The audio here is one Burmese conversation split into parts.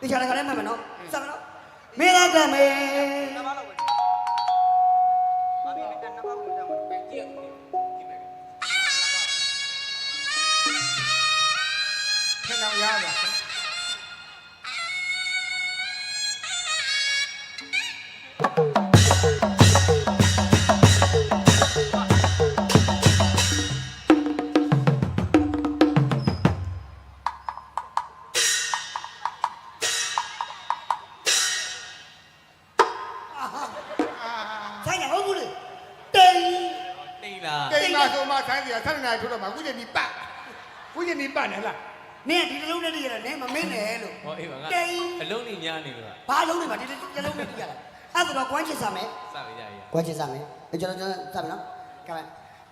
တေချာလည်းခါလည်းမှတ်မယ်နော်စမယ်နော်မင်းသားကမေနှစ်ပါးလောက်ပဲဘာဖြစ်လဲနှစ်ပါးကိုကြောက်မှာပဲကြည့်ရကြည့်မယ်ထင်အောင်ရပါ ဆိုမှဆိုင်းစီကဆက်နေထိုးတော့မှာခုချိန်ဒီပတ်ခုချိန်ဒီပတ်နေလားနင်ကဒီတစ်လုံးနဲ့တည်းရတယ်နင်မမင်းနဲ့လို့ဟောအေးပါငါတိန်အလုံးနေများနေလို့ဘာလုံးနေမှာဒီတစ်လုံးနဲ့တည်းရလားအဲ့ဒါတော့ကွမ်းချစ်စမယ်စပါရရကွမ်းချစ်စမယ်အဲကျွန်တော်ကျွန်တော်စမယ်နော်ကဲ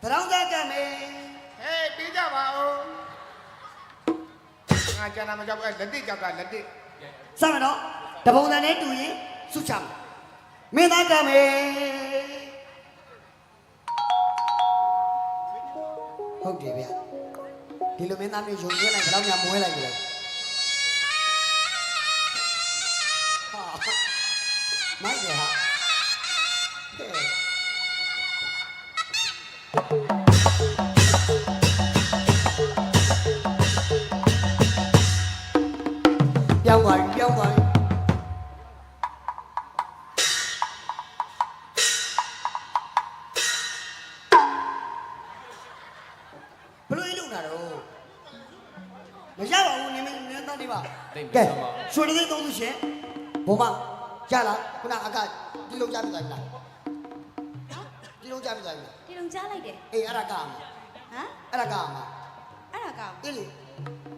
တရောင်းသားကမေဟေးပြီးကြပါဦးငါကျန်တာမကြောက်ဘူးလက်တိကြောက်ကလက်တိစမယ်နော်တပုံစံနဲ့တူရင်စုချမယ်မင်းသားကမေဟု တ်တယ်ဗျဒီလိုမင်းသားမျိုးယုံကြည်လိုက်ဘယ်တော့မှမဝဲလိုက်ဘူးလေဟာမိုက်တယ်ဟာ ဘယ်လိုလုပ်တာတော့မရပါဘူးနင်းနင်းသားနေပါတိတ်မကဲဆုံးပါရွှေတသိန်းသုံးသူရှင်ဘုံမရလားခုနအကဒီလုံးကြပြီလားဒီလုံးကြပြီလားဒီလုံးကြားလိုက်တယ်အေးအဲ့ဒါကမှာဟမ်အဲ့ဒါကမှာအဲ့ဒါကအေးလေ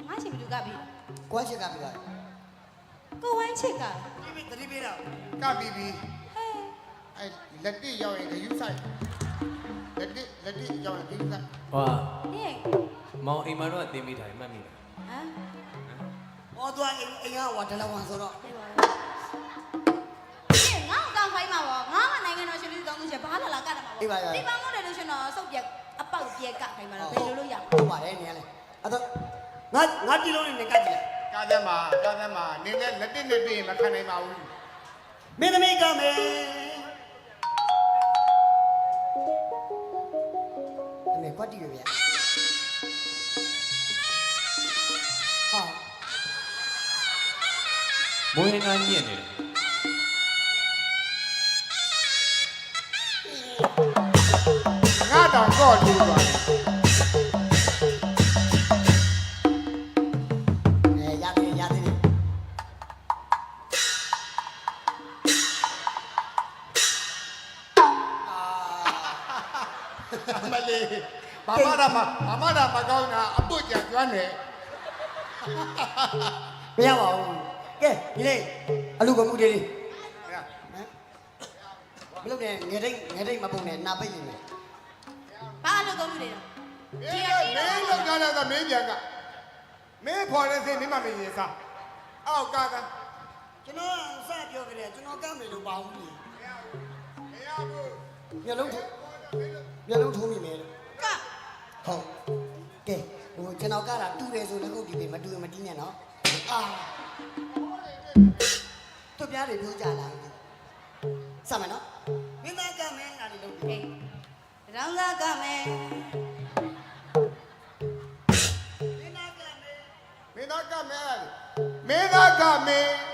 ငါချစ်ဘလူကပြီကွမ်းချစ်ကပြီလားကိုဝမ်းချစ်ကဒီပြီတတိပေးတော့ကပြီးပြီဟဲ့အဲလက်တိရောက်ရင်ဂယူဆိုင် လက်တိလက်တိရောက်ရင်ဂယူဆိုင်ဟောနင်မောင်အိမ်မတော့တင်မိထားတယ်မှတ်မိလားဟမ်ဟောသွားအိမ်အိမ်ကဟောဒလဝန်ဆိုတော့ဟဲ့ပါနင်ငါ့ကောင်းခိုင်းမှာပေါ့ငါကနိုင်ငံတော်ရှင်လူတောင်းသူချက်ဘာလာလာကတ်တယ်မှာပေါ့ဒီပန်းမို့တယ်လို့ရှင်တော့စုပ်ပြက်အပေါက်ပြက်ကခိုင်းမှာတော့ဘယ်လိုလုပ်ရမလဲဟုတ်ပါတယ်နေရလဲအဲ့တော့ငါငါဒီလုံးနဲ့ကကြည့်ကားသမားကားသမားနင်းတဲ့လက်တိနဲ့တွေ့ရင်မခံနိုင်ပါဘူးမင်းသမီးကမေအ ကွက်တီရဗျာဟာမွေးငါညင့်နေတယ်ငါတောင်ကော့တူသွားတယ်အဲရသေးရသေးတယ်အမလေး ဘာမတာမဘာမတာမကောင်းတာအပုတ်ကြကျွမ်းတယ်မရပါဘူးကဲဒီလေးအလူကမှုလေးလေးဟမ်ဘလို့နဲ့ငယ်တိတ်ငယ်တိတ်မပုံနဲ့နာပိတ်နေမယ်ဘာလို့ကောင်းလို့လဲတော့မင်းလည်းမင်းလောက်ကြတာကမင်းပြန်ကမင်းဖော်တဲ့စင်းမင်းမမင်းရင်စားအောက်ကားကကျွန်တော်စပြောကြတယ်ကျွန်တော်ကမ်းမယ်လို့ပါဘူးလေမရဘူးမျိုးလုံးထိုးမျိုးလုံးထိုးမိမယ်လို့က ဟုတ်ကဲဟိုကျွန်တော်ကတာတူတယ်ဆိုလည်းဟုတ်ဒီပေမတူရင်မတီးနဲ့နော်အာတို့ပြားတွေပြောကြလားစမယ်နော်မင်းသားကမင်းလာနေလို့ဟေးရောင်းသားကမယ်မင်းသားကမင်းမင်းသားကမင်းမင်းသားကမ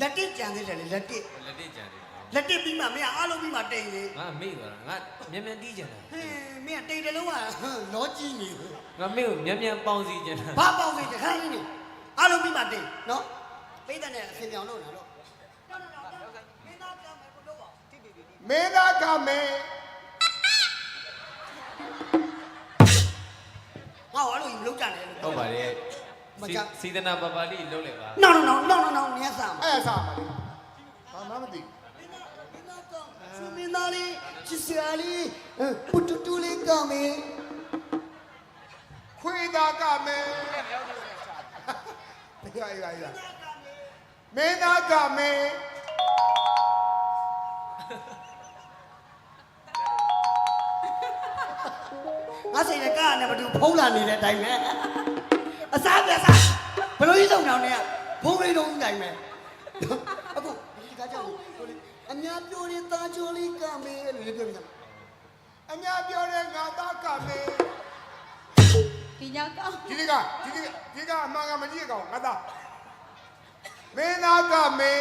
လက်တစ်ကြံသေးတယ်လေလက်တစ်လက်တိကြံတယ်လက်တစ်ပြီးမှမင်းအားလုံးပြီးမှတိန်လေငါမေ့သွားတာငါမြန်မြန်တီးကြံတာဟင်းမင်းတိန်တယ်လုံးကလောကြီးနေငါမေ့ကိုမြန်မြန်ပေါင်းစီကြံတာဘာပေါင်းနေတခါကြီးနေအားလုံးပြီးမှတိန်နော်ပိတ်တဲ့နဲ့အဆင်ပြောင်းလို့လားလို့မင်းသားကမင်းကိုလို့ပါမင်းသားကမင်း ကြစီဒနာပပလေးလုံးလိုက်ပါ No no no no no no မြတ်စာမအဲ့စားပါလေဘာမှမသိမင်းသားလေးချစ်စရာလေးပူတူတူလေးကမင်းခွေးသားကမင်းရရရမင်းသားကမင်းငငါစိတ်နဲ့ကားနဲ့မတူဖုံးလာနေတဲ့အတိုင်းပဲ အစားပြစားဘလို့ကြီးဆုံးတောင်နေကဖုံးလေးတော့တိုင်းပဲအခုဒီကကြောက်လို့အများပြောရင်သားချိုးလေးကမေးလို့ပြောပြတယ်အများပြောတဲ့ငါသားကမေဒီညကောင်းဒီဒီကဒီဒီဒီကအမှန်ကမကြည့်ကောင်ငါသားမင်းသားကမေ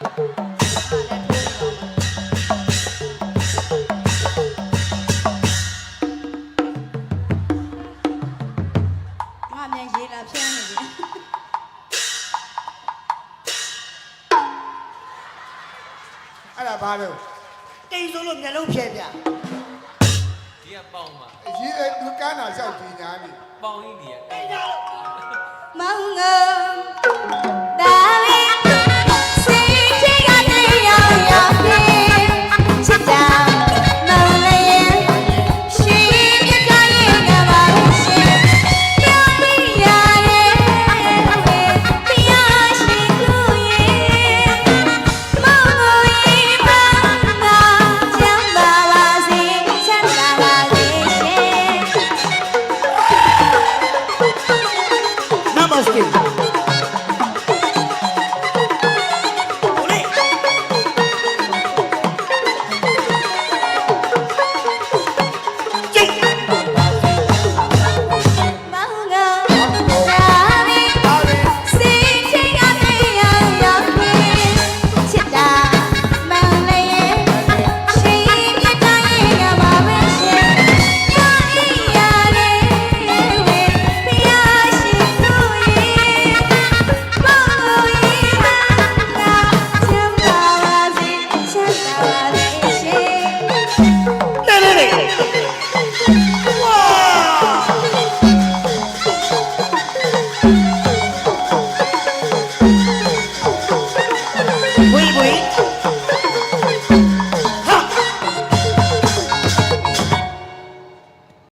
အဲ့ဒါဘာလို့တိမ်ဆိုလို့မျက်လုံးဖြဲပြဒီကပေါင်မှာရေးတဲ့သူကန်းတာလျှောက်ကြည့်ညာနေပေါင်ကြီးဒီကတိမ်ကြလို့မောင်ငါ